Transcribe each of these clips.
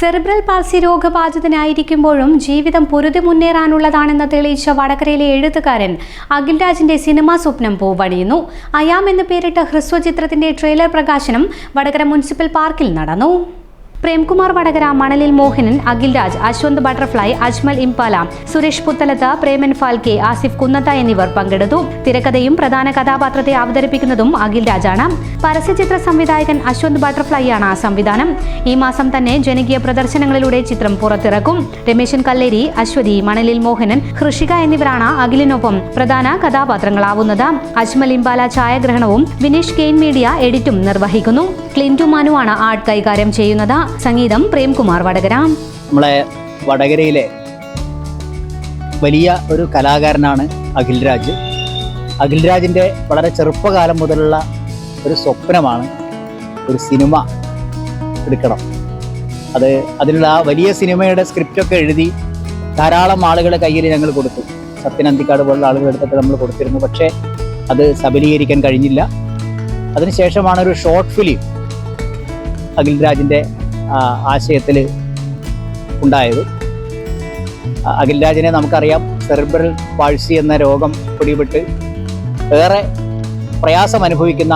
Cerebral palsy രോഗബാധിതനായിരിക്കുമ്പോഴും ജീവിതം പൊരുതി മുന്നേറാനുള്ളതാണെന്ന് തെളിയിച്ച വടകരയിലെ എഴുത്തുകാരൻ അഖിൽ രാജിന്റെ സിനിമാ സ്വപ്നം പൂവണിയുന്നു. അയാം എന്ന് പേരിട്ട ഹ്രസ്വചിത്രത്തിന്റെ ട്രെയിലർ പ്രകാശനം വടകര മുനിസിപ്പൽ പാർക്കിൽ നടന്നു. പ്രേംകുമാർ വടകര മണലിൽ മോഹനൻ അഖിൽ രാജ് അശ്വന്ത് ബട്ടർഫ്ലൈ അജ്മൽ ഇംപാല സുരേഷ് പുത്തലത്ത് പ്രേമൻ ഫാൽക്കെ ആസിഫ് കുന്നത്ത എന്നിവർ പങ്കെടുത്തു. തിരക്കഥയും പ്രധാന കഥാപാത്രത്തെ അവതരിപ്പിക്കുന്നതും അഖിൽ രാജാണ്. പരസ്യചിത്ര സംവിധായകൻ അശ്വന്ത് ബട്ടർഫ്ലൈയാണ് സംവിധാനം. ഈ മാസം തന്നെ ജനകീയ പ്രദർശനങ്ങളിലൂടെ ചിത്രം പുറത്തിറക്കും. രമേശൻ കല്ലേരി അശ്വതി മണലിൽ മോഹനൻ ഹൃഷിക എന്നിവരാണ് അഖിലിനൊപ്പം പ്രധാന കഥാപാത്രങ്ങളാവുന്നത്. അജ്മൽ ഇംപാല ഛായാഗ്രഹണവും വിനീഷ് കെയിൻ മീഡിയ എഡിറ്റും നിർവഹിക്കുന്നു. ക്ലിന്റു മാനുവാണ് ആർട്ട് കൈകാര്യം ചെയ്യുന്നത്. സംഗീതം പ്രേംകുമാർ വടകര. നമ്മളെ വടകരയിലെ വലിയ ഒരു കലാകാരനാണ് അഖിൽ രാജ് അഖിൽ രാജിന്റെ വളരെ ചെറുപ്പകാലം മുതലുള്ള ഒരു സ്വപ്നമാണ് ഒരു സിനിമ എടുക്കണം. അത് അതിനുള്ള ആ വലിയ സിനിമയുടെ സ്ക്രിപ്റ്റൊക്കെ എഴുതി ധാരാളം ആളുകളെ കയ്യിൽ ഞങ്ങൾ കൊടുത്തു. സത്യൻ അന്തിക്കാട് പോലുള്ള ആളുകൾ എടുത്തിട്ട് നമ്മൾ കൊടുത്തിരുന്നു. പക്ഷേ അത് സബലീകരിക്കാൻ കഴിഞ്ഞില്ല. അതിനുശേഷമാണ് ഒരു ഷോർട്ട് ഫിലിം അഖിൽ രാജിന്റെ ആശയത്തിൽ ഉണ്ടായത്. അഖിൽരാജിനെ നമുക്കറിയാം സെറിബ്രൽ പാഴ്സി എന്ന രോഗം പിടിപെട്ട് ഏറെ പ്രയാസം അനുഭവിക്കുന്ന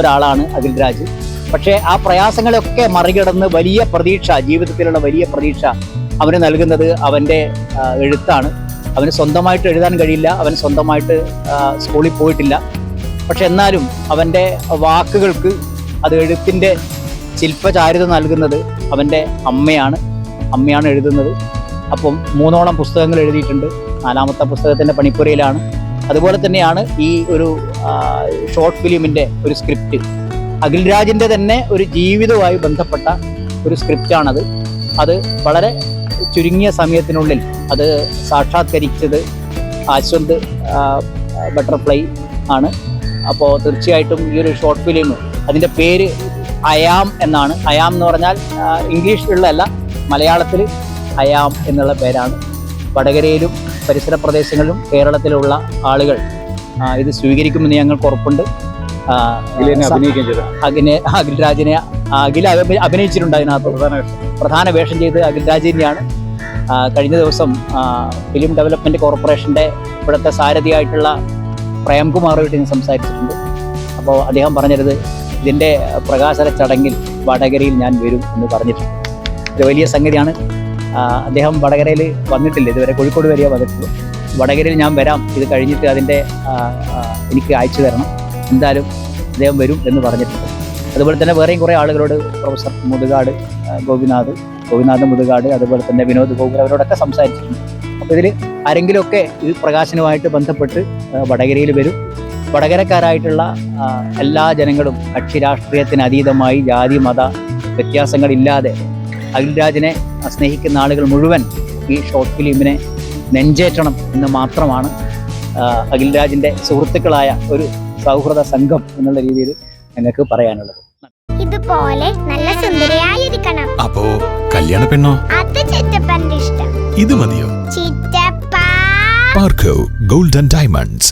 ഒരാളാണ് അഖിൽ രാജ്. പക്ഷേ ആ പ്രയാസങ്ങളൊക്കെ മറികടന്ന് വലിയ പ്രതീക്ഷ ജീവിതത്തിലുള്ള വലിയ പ്രതീക്ഷ അവന് നൽകുന്നത് അവന്റെ എഴുത്താണ്. അവന് സ്വന്തമായിട്ട് എഴുതാൻ കഴിയില്ല അവൻ സ്വന്തമായിട്ട് സ്കൂളിൽ പോയിട്ടില്ല. പക്ഷെ എന്നാലും അവന്റെ വാക്കുകൾക്ക് അത് എഴുത്തിന്റെ ശില്പചാരുത നൽകുന്നത് അവന്റെ അമ്മയാണ്. അമ്മയാണ് എഴുതുന്നത്. അപ്പം മൂന്നോളം പുസ്തകങ്ങൾ എഴുതിയിട്ടുണ്ട്. നാലാമത്തെ പുസ്തകത്തിന്റെ പണിപ്പുരയിലാണ്. അതുപോലെ തന്നെയാണ് ഈ ഒരു ഷോർട്ട് ഫിലിമിന്റെ ഒരു സ്ക്രിപ്റ്റ്. അഖിൽ രാജിന്റെ തന്നെ ഒരു ജീവിതവുമായി ബന്ധപ്പെട്ട ഒരു സ്ക്രിപ്റ്റാണത്. അത് വളരെ ചുരുങ്ങിയ സമയത്തിനുള്ളിൽ അത് സാക്ഷാത്കരിച്ചത് ആശ്വന്ത് ബട്ടർഫ്ലൈ ആണ്. അപ്പോൾ തീർച്ചയായിട്ടും ഈ ഒരു ഷോർട്ട് ഫിലിം അതിന്റെ പേര് അയാം എന്നാണ്. അയാം എന്ന് പറഞ്ഞാൽ ഇംഗ്ലീഷിലുള്ളതല്ല മലയാളത്തിൽ അയാം എന്നുള്ള പേരാണ്. വടകരയിലും പരിസര പ്രദേശങ്ങളിലും കേരളത്തിലുള്ള ആളുകൾ ഇത് സ്വീകരിക്കുമെന്ന് ഞങ്ങൾക്ക് ഉറപ്പുണ്ട്. ആ, അഭിനയിക്കുകയും ചെയ്ത. അഖിനെ അഖിൽ അഖില അഭിനയിച്ചിട്ടുണ്ട് അതിനകത്ത്. പ്രധാന വേഷം. ചെയ്ത് അഖിൽരാജിനെയാണ് കഴിഞ്ഞ ദിവസം ഫിലിം ഡെവലപ്മെന്റ് കോർപ്പറേഷന്റെ ഇവിടുത്തെ സാരഥിയായിട്ടുള്ള പ്രേംകുമാറുമായിട്ട് ഞാൻ സംസാരിച്ചിട്ടുണ്ട്. അപ്പോൾ അദ്ദേഹം പറഞ്ഞത് ഇതിന്റെ പ്രകാശന ചടങ്ങിൽ വടകരയിൽ ഞാൻ വരും എന്ന് പറഞ്ഞിട്ടുണ്ട്. ഇത് വലിയ സംഗതിയാണ്. അദ്ദേഹം വടകരയിൽ വന്നിട്ടില്ല. ഇതുവരെ കോഴിക്കോട് വരെയേ വന്നിട്ടുള്ളൂ. വടകരയിൽ ഞാൻ വരാം. ഇത് കഴിഞ്ഞിട്ട് അതിന്റെ എനിക്ക് അയച്ചു തരണം. എന്തായാലും അദ്ദേഹം വരും എന്ന് പറഞ്ഞിട്ടുണ്ട്. അതുപോലെ തന്നെ വേറെയും കുറേ ആളുകളോട് പ്രൊഫസർ മുതുകാട് ഗോപിനാഥ് ഗോപിനാഥ് മുതുകാട് അതുപോലെ തന്നെ വിനോദ് ഗോകുൽ അവരോടൊക്കെ സംസാരിച്ചിട്ടുണ്ട്. അപ്പോൾ ഇതിൽ ആരെങ്കിലുമൊക്കെ ഈ പ്രകാശനവുമായിട്ട് ബന്ധപ്പെട്ട് വടകരയിൽ വരും. വടകരക്കാരായിട്ടുള്ള എല്ലാ ജനങ്ങളും കക്ഷി രാഷ്ട്രീയത്തിന് അതീതമായി ജാതി മത വ്യത്യാസങ്ങളില്ലാതെ അഖിൽരാജിനെ സ്നേഹിക്കുന്ന ആളുകൾ മുഴുവൻ ഈ ഷോർട്ട് ഫിലിമിനെ നെഞ്ചേറ്റണം എന്ന് മാത്രമാണ് അഖിൽരാജിന്റെ അഖിൽ സുഹൃത്തുക്കളായ ഒരു സൗഹൃദ സംഘം എന്നുള്ള രീതിയിൽ ഞങ്ങൾക്ക് പറയാനുള്ളത്. ഇതുപോലെ നല്ല സുന്ദരിയായിരിക്കണം. അപ്പോ കല്യാണ പെണ്ണോ? അത് ചിറ്റപ്പന്റെ ഇഷ്ടം. ഇത് മതിയോ? ചിറ്റപ്പ. Parco golden diamonds.